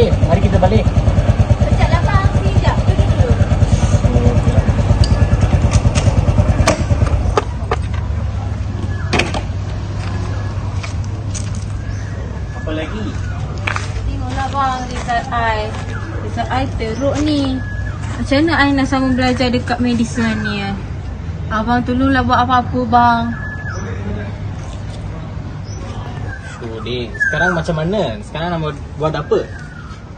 balik. Mari kita balik. Sekejap lah bang, sekejap. Duduk dulu. Apa lagi? Tengoklah bang, result I. Result I teruk ni. Macam mana I nak sambung belajar dekat medicine ni eh? Abang tolonglah buat apa-apa bang. Sudik. Sekarang macam mana? Sekarang nak buat apa?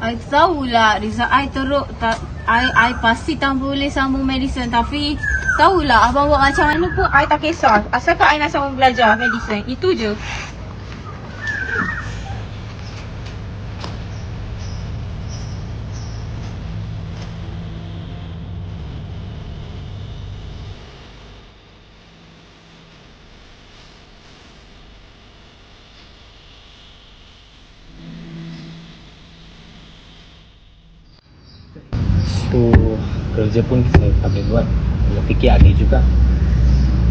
I tahulah result I teruk. Tak, I, I pasti tak boleh sambung medicine. Tapi tahulah abang buat macam mana pun I tak kisah. Asalkan I nak sambung belajar medicine. Itu je. Tu kerja pun saya tak boleh buat. Dia fikir adik juga.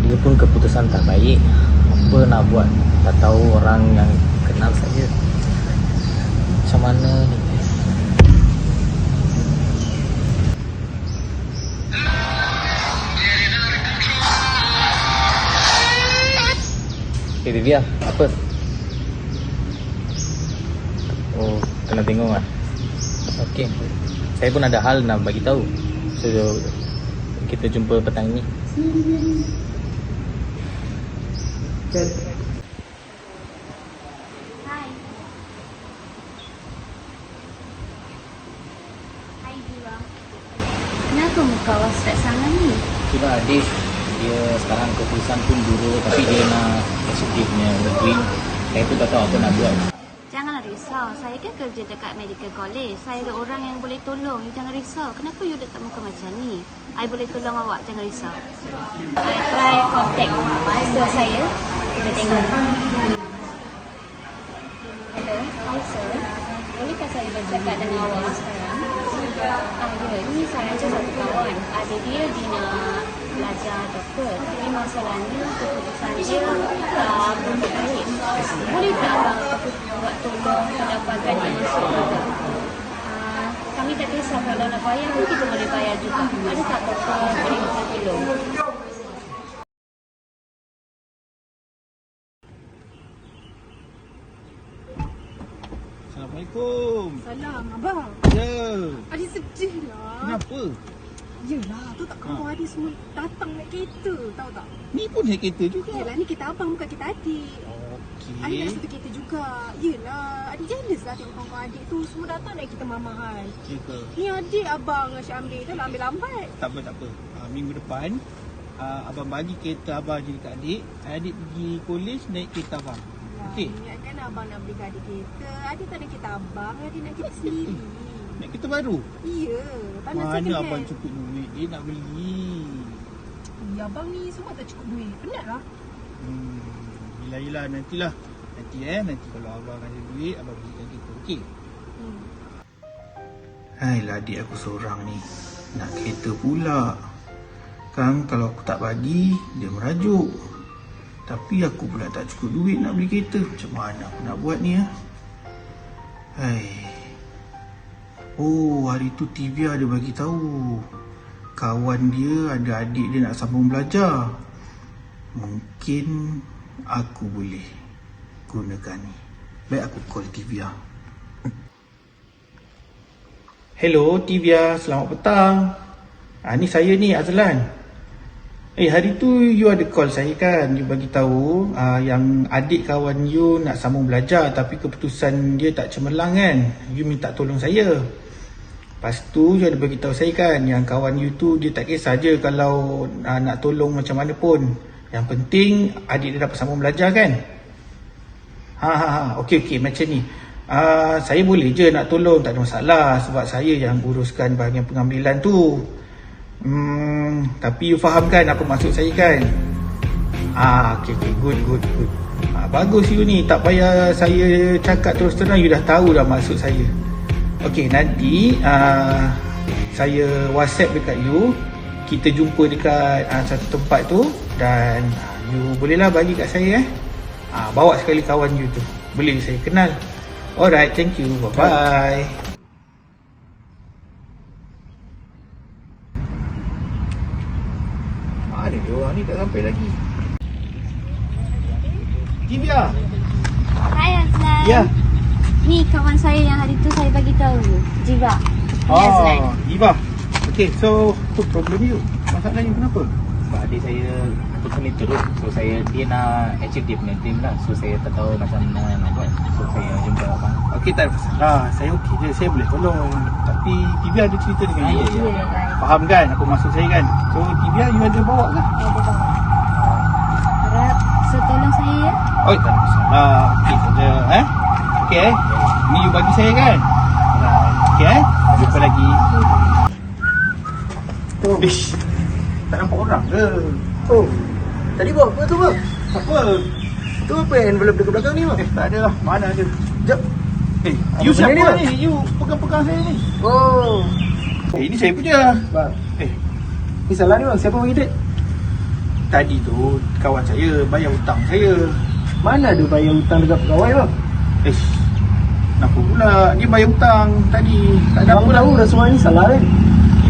Dia pun keputusan tak baik. Apa nak buat? Tak tahu orang yang kenal saja. Macam mana ni? Eh Divya, apa? Oh, kena tengok ah. Okey. Saya pun ada hal nak bagi tahu. So kita jumpa petang ni. Hai. Hai Dira. Kenapa muka awak set sangat ni? Sudah adik dia sekarang keputusan pun dulu tapi dia nak punya negeri. Saya pun tak tahu apa nak buat. Risau. Saya kan kerja dekat medical college. Saya ada orang yang boleh tolong. You jangan risau. Kenapa you letak muka macam ni? I boleh tolong awak. Jangan risau. I try contact master saya. Kita tengok. Ah, ya. Masalahnya keputusan dia tak berapa baik. Boleh tak abang buat tolong pendapatan yang masuk juga? Ah, kami tak kisah kalau nak bayar pun kita boleh bayar juga. Ada tak doktor boleh kita tolong? Assalamualaikum. Salam abang. Ya. Adik sedih lah. Kenapa? Yelah, tu tak kawan Ha. adik semua datang naik kereta, tahu tak? Ni pun naik kereta juga. Yelah, ni kita abang bukan kita adik. Adik Okey. nak satu kereta juga. Yelah, adik jealous lah tengok kawan adik tu semua datang naik kereta. Ya ke? Ni adik abang Asyik ambil tu lah ambil lambat. Tak apa, tak apa. Uh, minggu depan, uh, abang bagi kereta abang je dekat adik. Adik pergi college naik kereta abang. Okey. Niat kan abang nak beli adik kereta. Adik tak ada kereta abang, adik nak kereta sendiri. Naik kereta baru. Ya, tak nak Mana abang hand. cukup duit dia nak beli. Ya, abang ni semua tak cukup duit. Penat lah. Hmm. Yelah, yelah. Nantilah. Nanti eh. Nanti kalau abang ada duit, abang belikan kereta. Okey? Hmm. Hailah adik aku seorang ni Nak kereta pula Kan kalau aku tak bagi Dia merajuk Tapi aku pula tak cukup duit nak beli kereta Macam mana aku nak buat ni ya Hai Oh hari tu Tivia ada bagi tahu Kawan dia ada adik dia nak sambung belajar Mungkin Aku boleh Gunakan ni Baik aku call Tivia Hello Tivia, selamat petang. Ah ni saya ni Azlan. Eh hari tu you ada call saya kan, you bagi tahu ah, yang adik kawan you nak sambung belajar tapi keputusan dia tak cemerlang kan. You minta tolong saya. Lepas tu you ada bagi tahu saya kan yang kawan you tu dia tak kisah je kalau ah, nak tolong macam mana pun. Yang penting adik dia dapat sambung belajar kan. Ha ha ha. Okey okey macam ni. Uh, saya boleh je nak tolong tak ada masalah sebab saya yang uruskan bahagian pengambilan tu. Hmm, tapi you faham kan apa maksud saya kan? Ah, okey okey good good good. Ah, bagus you ni tak payah saya cakap terus terang you dah tahu dah maksud saya. Okay, nanti uh, saya whatsapp dekat you. Kita jumpa dekat uh, satu tempat tu. Dan uh, you bolehlah bagi kat saya eh. Uh, bawa sekali kawan you tu. Boleh saya kenal. Alright, thank you. Bye-bye. Mana dia orang ni tak sampai lagi. Kibia Hai Azlan. Ya. Yeah. Ni kawan saya yang hari tu saya bagi tahu. Jiwa. Ni Azlan. Oh, Diva. Okay, so apa problem you? Masalah you kenapa? Sebab adik saya betul ni teruk So saya dia nak achieve dia punya dream lah So saya tak tahu macam mana nak buat So saya jumpa abang Okey, tak ada masalah. Saya okey je. Saya boleh tolong. Tapi Divya ada cerita dengan Ah, you. ya. Faham kan apa maksud saya kan? So Divya you ada bawa ke? Ada bawa. Harap so tolong saya ya. Oh, tak ada masalah. Okey saja. Eh? Okey eh? Ni you bagi saya kan? Okey eh? Jumpa lagi. Oh, Ish. Tak nampak orang ke? oh. Tadi buat apa tu bang? Apa? Tu apa envelope dekat belakang ni bang? Eh, tak ada lah. Mana ada? Sekejap. Eh, Apa you siapa ni, ni? You pegang-pegang saya ni. Oh. Eh, ini saya punya. Bang, Eh, ni salah ni bang. Siapa bagi duit? tadi tu kawan saya bayar hutang saya. Mana ada bayar hutang dekat pegawai bang? Eh, kenapa pula? Dia bayar hutang tadi. Tak ada Abang apa tahu rasuah ni salah kan? Eh,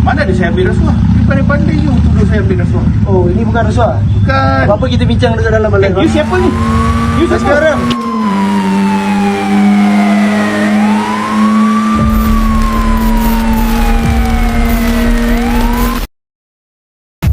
mana ada saya ambil rasuah? Dia pandai-pandai you tuduh saya ambil rasuah. Oh, ini bukan rasuah. Bukan. Apa-apa kita bincang dekat dalam Eh, balai you bang. siapa ni? You siapa? sekarang.